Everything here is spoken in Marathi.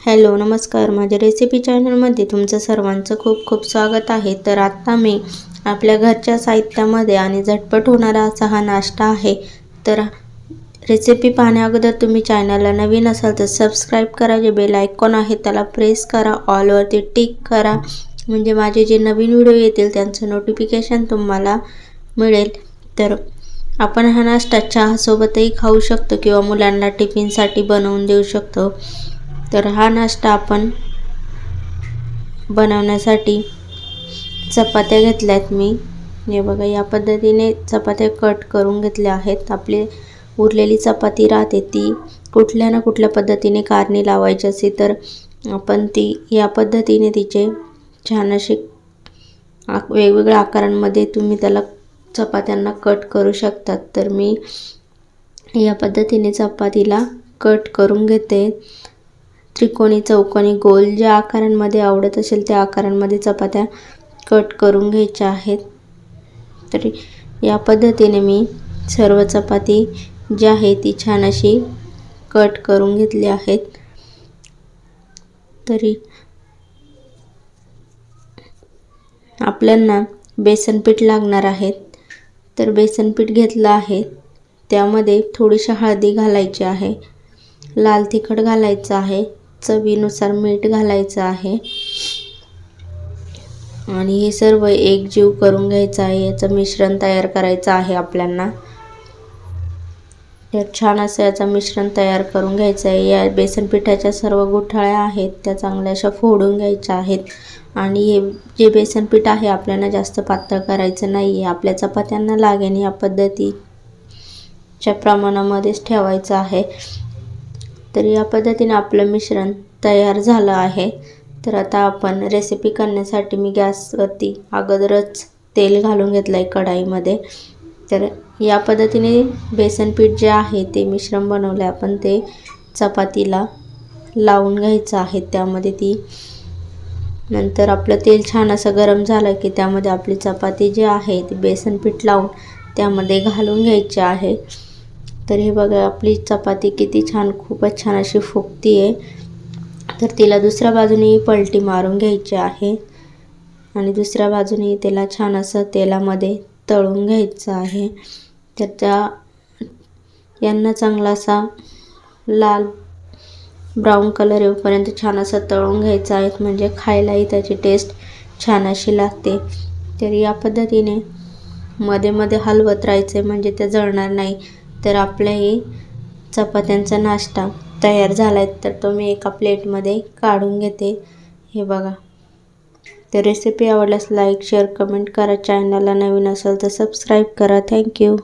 हॅलो नमस्कार. माझ्या रेसिपी चॅनलमध्ये तुमचं सर्वांचं खूप खूप स्वागत आहे. तर आत्ता मी आपल्या घरच्या साहित्यामध्ये आणि झटपट होणारा असा हा नाश्ता आहे. तर रेसिपी पाहण्याअगोदर तुम्ही चॅनलला नवीन असाल तर सबस्क्राईब करा. जे बेल आयकॉन आहे त्याला प्रेस करा. ऑलवरती टिक करा. म्हणजे माझे जे नवीन व्हिडिओ येतील त्यांचं नोटिफिकेशन तुम्हाला मिळेल. तर आपण हा नाश्ता चहासोबतही खाऊ शकतो किंवा मुलांना टिफिनसाठी बनवून देऊ शकतो. तर हा नाश्ता आपण बनवण्यासाठी चपात्या घेतल्यात मी. हे बघा या पद्धतीने चपात्या कट करून घेतल्या आहेत. आपली उरलेली चपाती राहते ती कुठल्या ना कुठल्या पद्धतीने कारणी लावायची असेल तर आपण ती या पद्धतीने तिचे छान असे वेगवेगळ्या आकारांमध्ये तुम्ही त्याला चपात्यांना कट करू शकतात. तर मी या पद्धतीने चपातीला कट करून घेते. त्रिकोणी चौकोनी गोल ज्या आकारांमध्ये आवडत असेल त्या आकारांमध्ये चपात्या कट करून घ्यायच्या आहेत. तरी या पद्धतीने मी सर्व चपाती जी आहे ती छान अशी कट करून घेतली आहेत. तरी आपल्यांना बेसनपीठ लागणार आहेत तर बेसनपीठ घेतलं आहे. त्यामध्ये थोडीशी हळदी घालायची आहे. लाल तिखट घालायचं आहे. चवीनुसार मीठ घालायचं आहे. आणि हे सर्व एकजीव करून घ्यायचं आहे. याचं मिश्रण तयार करायचं आहे आपल्यांना. तर छान असं याचं मिश्रण तयार करून घ्यायचं आहे. या बेसन पिठाच्या सर्व गुठाळ्या आहेत त्या चांगल्या अशा फोडून घ्यायच्या आहेत. आणि हे जे बेसन पीठ आहे आपल्याला जास्त पातळ करायचं नाही आहे आपल्या चपात्यांना लागेल या पद्धतीच्या प्रमाणामध्येच ठेवायचं आहे. तर या पद्धतीने आपलं मिश्रण तयार झालं आहे. तर आता आपण रेसिपी करण्यासाठी मी गॅसवरती अगोदरच तेल घालून घेतलं आहे कढाईमध्ये. तर या पद्धतीने बेसन पीठ जे आहे ते मिश्रण बनवलं आहे आपण ते चपातीला लावून घ्यायचं आहे त्यामध्ये ती. नंतर आपलं तेल छान असं गरम झालं की त्यामध्ये आपली चपाती जी आहे ती बेसन पीठ लावून त्यामध्ये घालून घ्यायची आहे. तर हे बघा आपली चपाती किती छान खूपच छान अशी फुगती आहे तर तिला दुसऱ्या बाजूने पलटी मारून घ्यायची आहे. आणि दुसऱ्या बाजूने त्याला छान असं तेलामध्ये तळून घ्यायचं आहे. तर त्या यांना चांगला असा लाल ब्राऊन कलर येऊपर्यंत छान असं तळून घ्यायचं आहे. म्हणजे खायलाही त्याची टेस्ट छान अशी लागते. तर या पद्धतीने मध्ये मध्ये हलवत राहायचे म्हणजे ते जळणार नाही. तर आपलंही चपात्यांचा नाश्ता तयार झाला आहे तर तो मी एका प्लेटमध्ये काढून घेते. हे बघा. तर रेसिपी आवडल्यास लाईक शेअर कमेंट करा. चॅनलला नवीन असेल तर सबस्क्राईब करा. थँक्यू